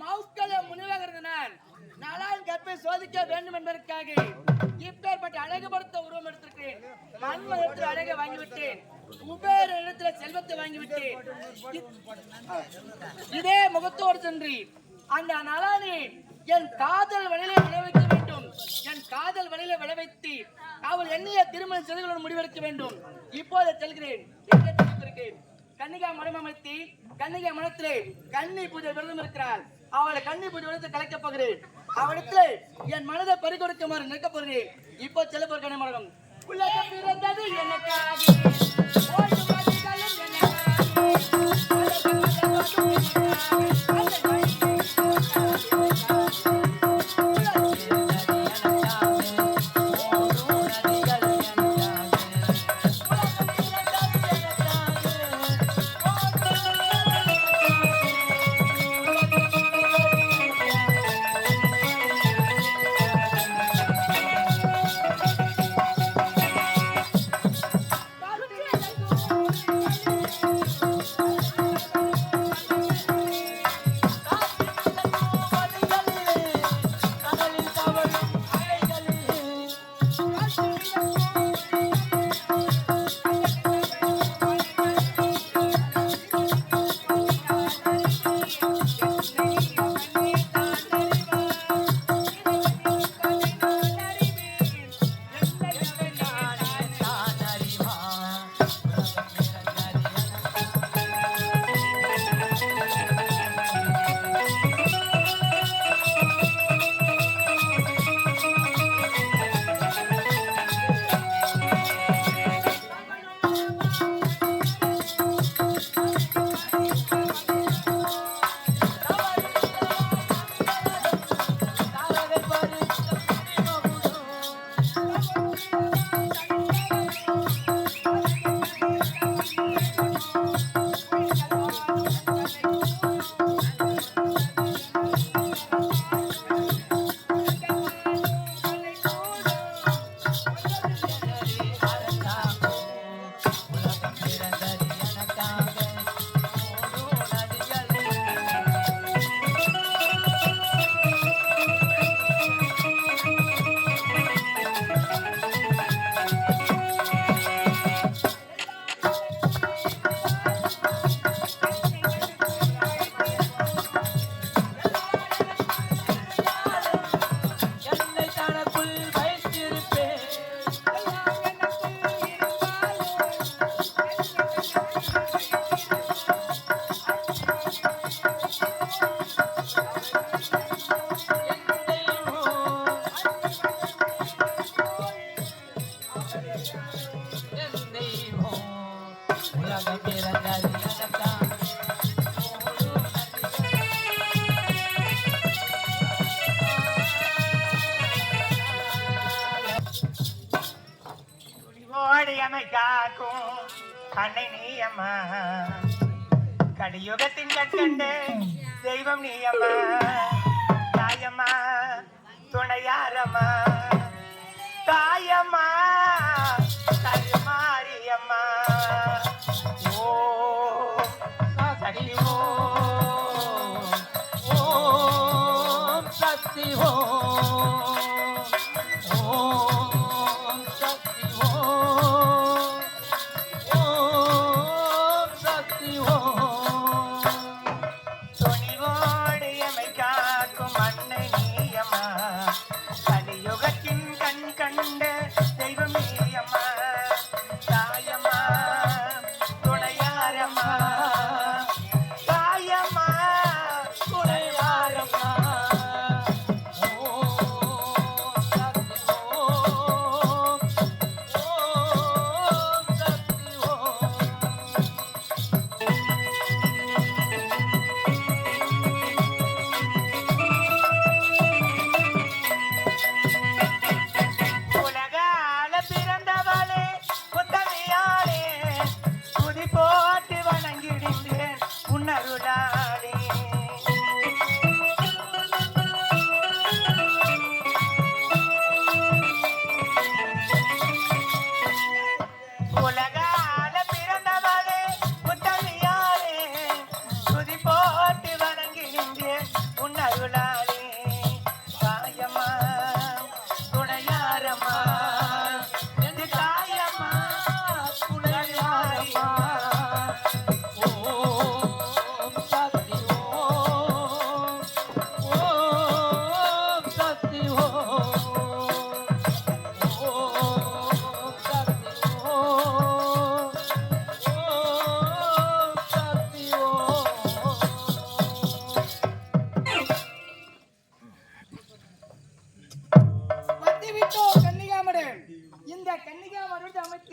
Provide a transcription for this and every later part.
பாட்டில் மௌக்கல முனிவகர்ந்தனான் கற்பை சோதிக்க வேண்டும் என்பதற்காக இப்பேற்பட்ட அழகுபடுத்த உருவம் எடுத்திருக்கிறேன். மண்மகத்தில் அழகை வாங்கிவிட்டேன். குபேர இடத்துல செல்வத்தை வாங்கிவிட்டேன். இதே முகத்தோடு சென்று அந்த நலானை என் காதல் வழியில விளைவிக்க வேண்டும். என் காதல் வழியில விளைவித்து அவள் என்னைய திருமணம் செய்து கொள்ள முடிவெடுக்க வேண்டும். இப்போது செல்கிறேன். கன்னிகா மனம் அமைத்து கன்னிகா மனத்திலே கன்னி பூஜை விரதம் இருக்கிறாள். அவளை கன்னி பூஜை விரதத்தை போகிறேன். அவளிடத்திலே என் மனதை பறிகொடுக்குமாறு நிற்க போகிறேன். இப்போ செல்ல போகிற கண்ணி மரணம் உலகம் பிறந்தது எனக்காக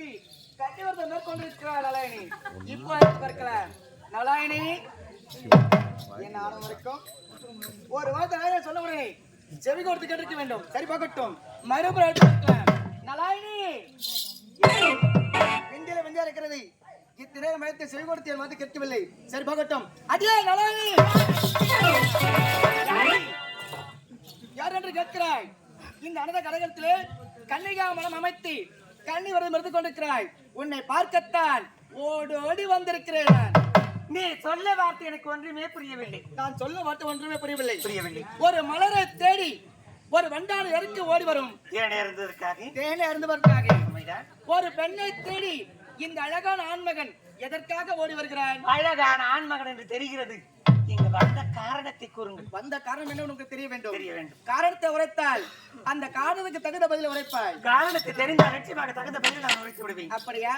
சொல்லி கட்டிவரத்தை மேற்கொண்டிருக்கிறார் நலாயினி இப்போ பார்க்கலாம் ஒரு வார்த்தை சொல்ல முடியும் செவி கொடுத்து கேட்டிருக்க வேண்டும் சரி பார்க்கட்டும் மறுபுறம் எடுத்துக்கலாம் நலாயினி வெண்டியில வெண்டியா இருக்கிறது இத்தனை செவி கொடுத்து என் வந்து கேட்கவில்லை சரி பார்க்கட்டும் அடியே நலாயினி யார் என்று கேட்கிறாய் இந்த அனந்த கழகத்திலே கல்லிகா மனம் அமைத்து கண்ணி வரது மருந்து கொண்டிருக்கிறாய். உன்னை பார்க்கத்தான் ஓடோடி வந்திருக்கிறேன் நான். நீ சொல்ல வார்த்தை எனக்கு ஒன்றுமே புரியவில்லை. நான் சொல்ல வார்த்தை ஒன்றுமே புரியவில்லை. புரியவில்லை. ஒரு மலரை தேடி ஒரு வண்டான எருக்கு ஓடி வரும். தேனை இருந்ததற்காக தேனை உண்மைதான். ஒரு பெண்ணை தேடி இந்த அழகான ஆண்மகன் எதற்காக ஓடி வருகிறான் அழகான ஆண்மகன் என்று தெரிகிறது. இங்கு வந்த காரணத்தை கூறுங்கள். வந்த காரணம் என்ன உனக்கு தெரிய வேண்டும்? தெரிய வேண்டும். காரணத்தை உரைத்தால் அந்த காரணத்துக்கு தகுந்த பதில உரைப்பாய். காரணத்தை தெரிந்தால் நிச்சயமாக தகுந்த பதில் நான் உரைத்து விடுவேன். அப்படியா?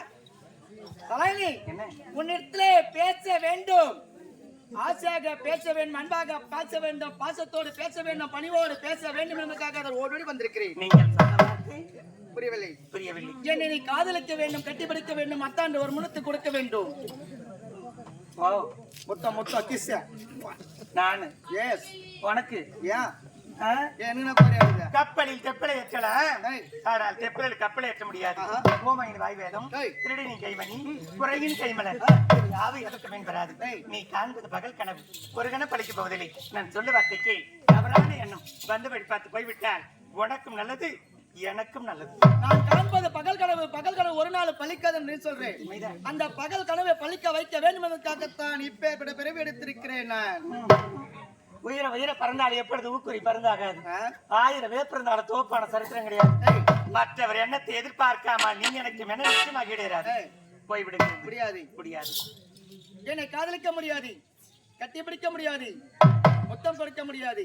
தலைவி என்ன? உன்னிடத்திலே பேச வேண்டும். ஆசையாக பேச வேண்டும் அன்பாக பேச வேண்டும் பாசத்தோடு பேச வேண்டும் பணிவோடு பேச வேண்டும் என்பதற்காக அதை ஓடோடி வந்திருக்கிறேன். நீங்கள் புரியவில்லை. புரியவில்லை. என்னை காதலிக்க வேண்டும் கட்டிப்பிடிக்க வேண்டும் அத்தாண்டு ஒரு முன்னத்து கொடுக்க வேண்டும். ஓ மொத்தம் மொத்தம் கிஸ் நானு. எஸ் உனக்கு? ஏன் கப்பலில் தெப்பலை ஏற்றலாம் ஏய். ஆனால் தெப்பலில் கப்பலை ஏற்ற முடியாது. ஆஹா. கோமையின் வாய்வேதம் ஏய். திருடினின் கைமணி குறையின் கைமலர். யாவை எதற்கு மேன்படாது ஏய். நீ காண்பது பகல் கனவு. ஒரு கணம் பழிக்க போவதில்லை. நான் சொல்ல வார்த்தைக்கு தவறான எண்ணம். வந்து வழி பார்த்து போய்விட்டால் உனக்கும் நல்லது எனக்கும் நல்லது. நான் காண்பது பகல் கனவு பகல் கனவு ஒரு நாள் பலிக்காது என்று சொல்றேன். அந்த பகல் கனவை பலிக்க வைக்க வேண்டும் என்பதற்காகத்தான் இப்பேற்பட்ட பிறவி எடுத்திருக்கிறேன் நான். உயிர உயிர பறந்தால் எப்பொழுது ஊக்குரி பறந்தாகாது? ஆயிரம் பேர் பிறந்தால தோப்பான சரித்திரம் கிடையாது. மற்றவர் எண்ணத்தை எதிர்பார்க்காம நீ எனக்கு என்ன நிச்சயமாக கிடையாது போய்விடுங்க முடியாது. முடியாது. என்னை காதலிக்க முடியாது. கட்டிப்பிடிக்க முடியாது. முத்தம் கொடுக்க முடியாது.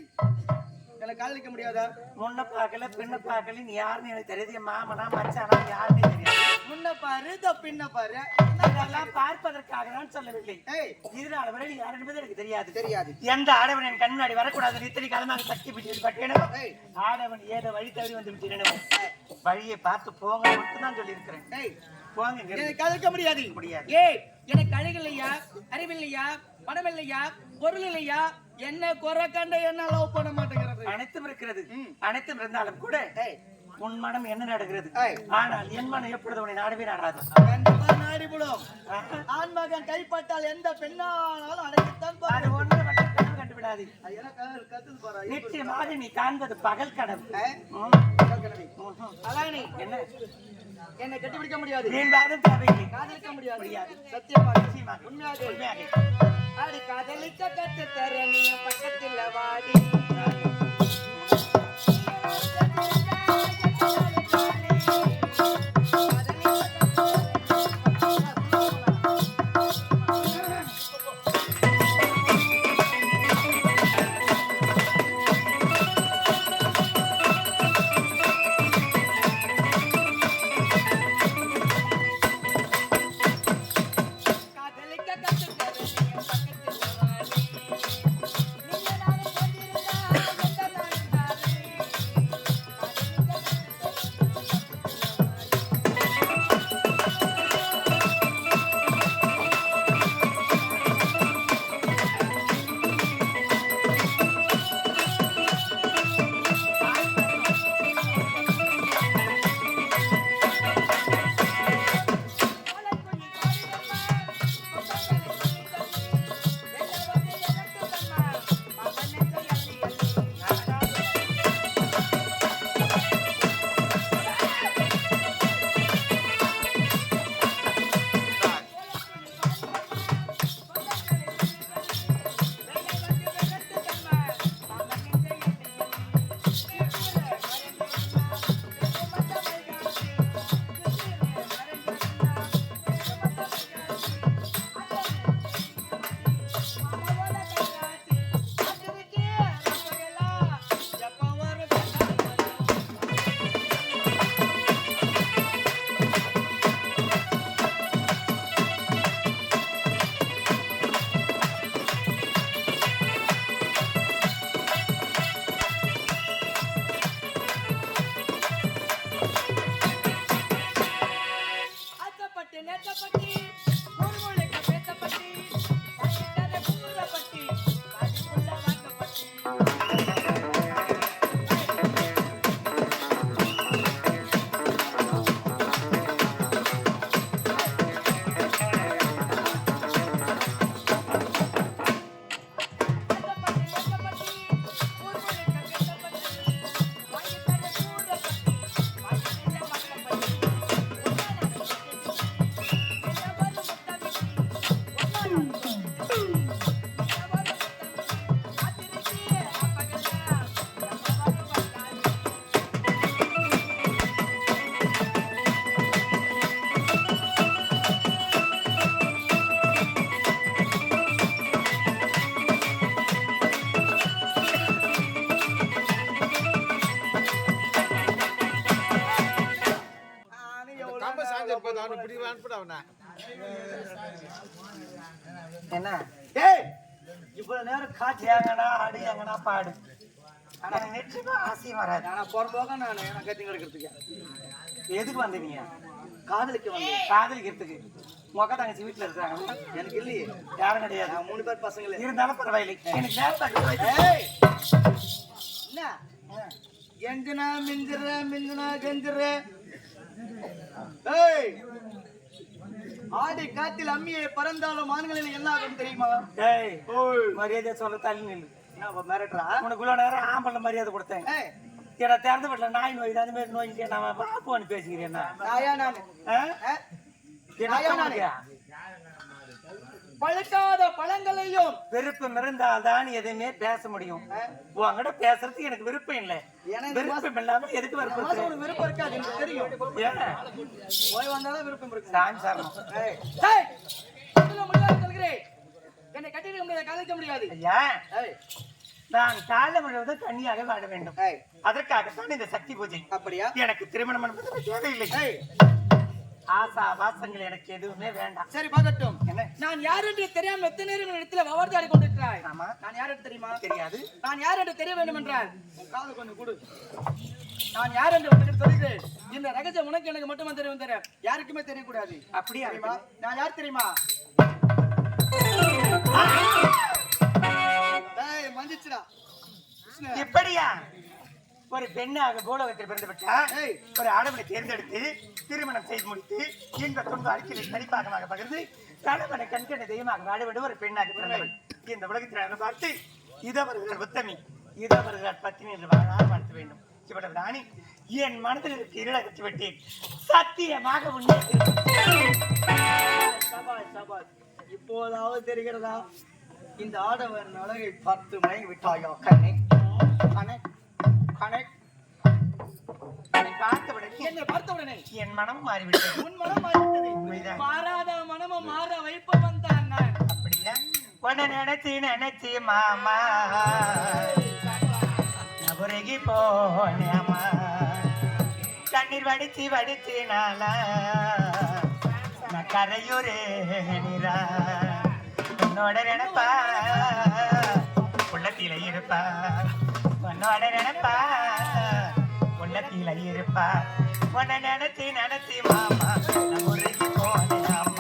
என்னை காதலிக்க முடியாதா? முன்ன பார்க்கல பின்ன பார்க்கல நீ யாருன்னு எனக்கு தெரியுது. என் மாமனா மச்சானா யாருன்னு தெரியாது. முன்ன பாரு பின்ன பாரு. இதெல்லாம் பார்ப்பதற்காக நான் சொல்லவில்லை இதனால வரை நீ யார் என்பது எனக்கு தெரியாது. தெரியாது. எந்த ஆடவன் என் கண் முன்னாடி வரக்கூடாது. இத்தனை காலமாக சக்தி பிடிச்சு பட்டேனோ ஆடவன் ஏதோ வழி தவறி வந்து விட்டேனோ வழியை பார்த்து போங்க மட்டும் தான் சொல்லியிருக்கிறேன் போங்க. காதலிக்க முடியாது. முடியாது. ஏய் எனக்கு அழகு இல்லையா? அறிவில்லையா பணம் இல்லையா? பொருள் இல்லையா? என்ன குறை கண்ட என்ன லவ் பண்ண மாட்டேங்கிறது? அனைத்தும் இருக்கிறது. அனைத்தும் இருந்தாலும் கூட உன் மனம் என்ன நடக்கிறது. ஆனால் என் மனம் எப்பொழுது உன்னை நாடவே நாடாது. கண்டிப்பா நாடி ஆஹா. ஆண்மகன் கைப்பட்டால் எந்த பெண்ணானாலும் பாரு அது ஒன்று மட்டும் கனவு கண்டுவிடாது நிச்சயமாக நீ காண்பது பகல் கனவு. அலானி என்ன? என்னை கட்டிப்பிடிக்க முடியாது. வாதம் தேவையில்லை. காதலிக்க முடியாது. சத்தியமாக. உண்மையாக உண்மையாக அது காதலிக்க கத்து தர நீ என் பக்கத்துல வாடி. என்ன? ஏய்! இவ்வளவு நேரம் காட்சி எங்கனா ஆடு எங்கனா பாடு. ஆனா நிச்சயமா ஆசையும் வராது. நான் போறம்போக நான் கத்தி கிடக்கிறதுக்கு? எதுக்கு வந்த நீங்க காதலிக்க வந்தேன் காதலிக்கிறதுக்கு. மொக்க தங்கச்சி வீட்டுல இருக்காங்க. எனக்கு இல்லையே. யாரும் கிடையாது. மூணு பேர் பசங்களே. இருந்தாலும் பரவாயில்லை. எனக்கு ஏய்! என்ன? எங்கனா மிஞ்சிற மிஞ்சினா கெஞ்சிற. ஏய்! ஆடி காத்தில் அம்மியை பறந்தாலும் ஆண்களில் என்ன ஆகும் தெரியுமா? ஏய் மரியாதை சொல்ல தள்ளி நில்லு. என்ன மிரட்டுறா? உனக்குள்ள நேரம் ஆம்பளை மரியாதை கொடுத்தேன். ஏன்னா திறந்து வீட்டுல நாய் நோய் அந்த மாதிரி நோய்க்கு நான் பாப்புன்னு பேசிக்கிறேன் நாயா நானு. நாயா நானு? பழுக்காத பழங்களையும். விருப்பம் இருந்தால் தான் எதுவுமே பேச முடியும். உங்ககிட்ட பேசுறதுக்கு எனக்கு விருப்பம் இல்லை. விருப்பம் இல்லாம எதுக்கு விருப்பம் விருப்பம் இருக்காது எனக்கு தெரியும். போய் வந்தாலும் விருப்பம் இருக்கு. சாமி சரணம் சொல்கிறேன். என்னை கட்டிட முடியாது கலைக்க முடியாது. ஐயா நான் காலை முழுவதும் கன்னியாக வாழ வேண்டும். அதற்காகத்தான் இந்த சக்தி பூஜை. அப்படியா? எனக்கு திருமணம் தேவையில்லை. ஆசா வாசங்கள் எனக்கு எதுவுமே வேண்டாம். சரி பார்க்கட்டும். என்ன? நான் யார் என்று தெரியாம எத்தனை நேரம் இடத்துல வவர்தாடி கொண்டிருக்கிறாய் ஆமா. நான் யார் என்று தெரியுமா? தெரியாது. நான் யார் என்று தெரிய வேண்டும் என்றால் உன் காது கொஞ்சம் கொடு. நான் யார் என்று உனக்கு சொல்கிறேன் இந்த ரகசியம் உனக்கு எனக்கு மட்டுமே தெரியும் தர யாருக்குமே தெரியக்கூடாது. அப்படியா? தெரியுமா? நான் யார் தெரியுமா? மஞ்சிச்சுடா கிருஷ்ண. ஒரு பெண்ணாக பூலோகத்தில் பிறந்து விட்டா ஏய். ஒரு ஆடவனை தேர்ந்தெடுத்து திருமணம் செய்து முடித்து இன்ப துன்ப அறிக்கையை தனிப்பாகமாக பகிர்ந்து கணவனை கண்கண்ட தெய்வமாக வாழ வேண்டும் ஒரு பெண்ணாக பிறந்தவள். இந்த உலகத்தில் பார்த்து இதவர்கள் உத்தமி இதவர்கள் பத்தினி என்று வாழ்த்த வேண்டும். இவ்வளவு ராணி என் மனதில் இருக்க இருளகற்றி விட்டேன். சத்தியமாக உண்மை. இப்போதாவது தெரிகிறதா? இந்த ஆடவர் அழகை பார்த்து மயங்கி விட்டாயா? கண்ணே. பார்த்தவுடனே என்னை பார்த்தவுடனே என் மனம் மாறிவிட்டது. உன் மனம் மாறிவிட்டது. மாறாத மனமும் மாற வைப்பவன் தான் நான். அப்படியா? உன்னை நினைச்சு நினைச்சு மாமா. நபுரகி போனேமா கண்ணீர் வடிச்சு வடிச்சு நாளா. நான் கரையூரே நீரா உன்னோட நினைப்பா. உள்ளத்தில இருப்பா. உன்னோட நினைப்பா. உள்ளத்தில இருப்பா. உன்னை நினைச்சி நினைச்சி மாமா நபுரகி போனேமா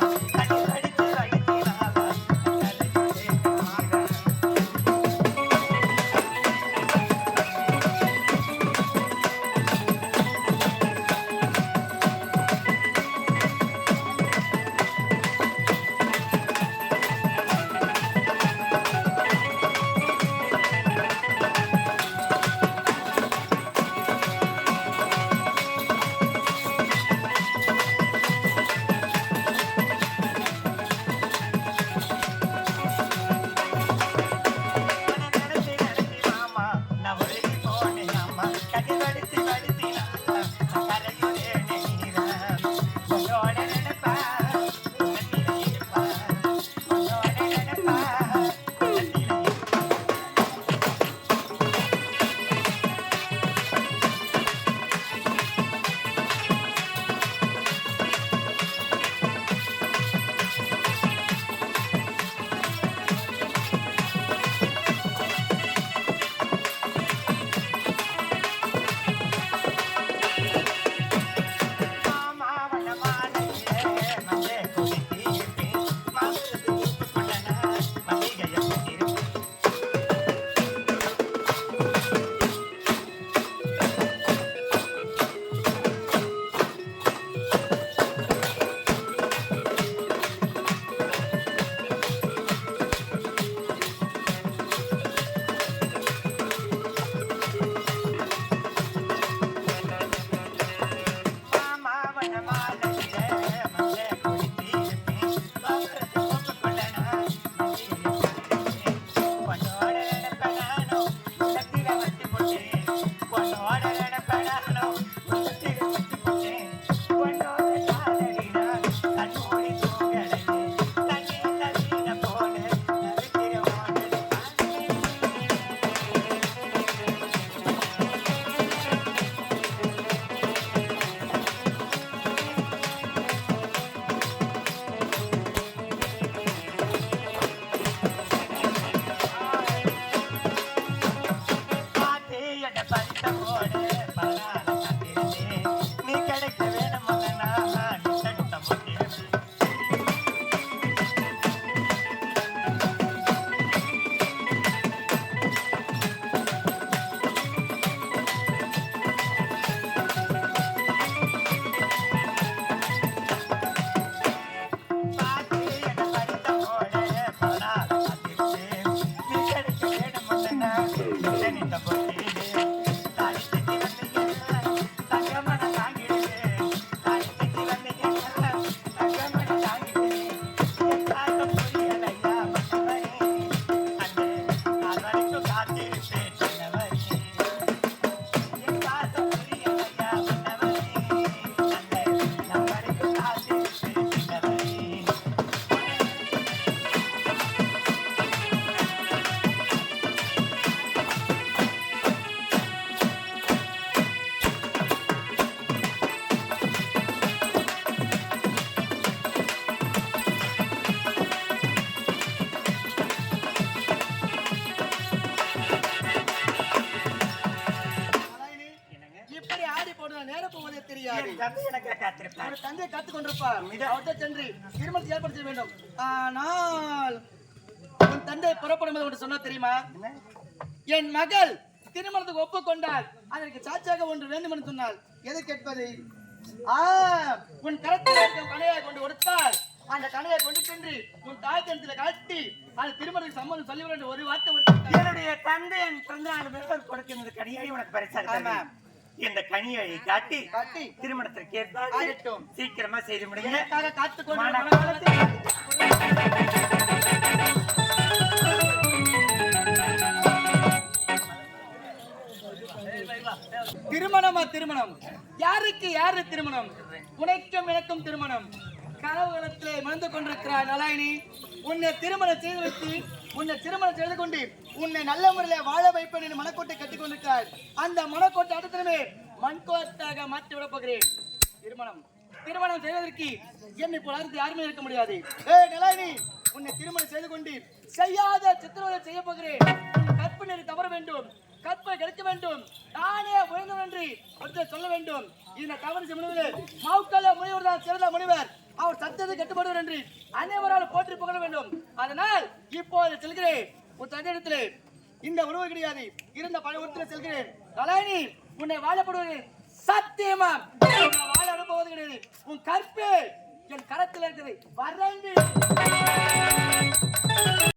கொண்டிருப்பார். மிக- அவர்கிட்ட சென்று திருமணத்தை ஏற்படுத்த வேண்டும். ஆனால் உன் தந்தை புறப்படும் போது சொன்னா தெரியுமா? என் மகள் திருமணத்துக்கு ஒப்புக்கொண்டால் அதற்கு சாட்சியாக ஒன்று வேண்டும் என்று சொன்னால் எதை கேட்பது? உன் கரத்தில் இருக்கும் கணையை கொண்டு கொடுத்தால் அந்த கணையை கொண்டு சென்று உன் தாய் தனத்தில் காட்டி அது திருமணத்துக்கு சம்மதம் சொல்லி வேண்டும் ஒரு வார்த்தை என்னுடைய தந்தை என் விரதம் கொடுக்கின்றது கனியை உனக்கு பரிசாக. இந்த கனியை காட்டி காட்டி திருமணத்திற்கு ஆகட்டும். சீக்கிரமா செய்து முடியுங்க திருமணமா திருமணம்? யாருக்கு யாரு திருமணம்? உனக்கும் எனக்கும் திருமணம். கனவுகளத்திலே மணந்து கொண்டிருக்கிறாய் நலாயினி உன்னை திருமணம் செய்து வைத்து உன்னை திருமணம் செய்து கொண்டு உன்னை நல்ல முறையில வாழ வைப்பேன் என்று மனக்கோட்டை கட்டிக் கொண்டிருக்கிறாய். அந்த மனக்கோட்டை அடுத்தமே மண்கோட்டாக மாற்றி விட போகிறேன். திருமணம். திருமணம் செய்வதற்கு என்னை போல அறுத்து யாருமே இருக்க முடியாது. ஏ நலாயினி உன்னை திருமணம் செய்து கொண்டு செய்யாத சித்திரவதை செய்ய போகிறேன். கற்பனை தவற வேண்டும். கற்பை கிடைக்க வேண்டும். நானே உயர்ந்தவன் என்று ஒருத்தர் சொல்ல வேண்டும். இந்த தவறு செய்வது மௌக்கல முனிவர் தான் சிறந்த முனிவர். அவர் தந்தது கட்டுப்படுவர் என்று அனைவரால் போற்றி புகழ வேண்டும். அதனால் இப்போது செல்கிறேன். உன் தந்தையிடத்திலே இந்த உறவு கிடையாது. இருந்த பழைய ஒருத்தர் செல்கிறேன். கலாயினி உன்னை வாழப்படுவது சத்தியமா? வாழ அனுப்புவது கிடையாது. உன் கற்பு என் கரத்தில் இருக்கிறது வறண்டு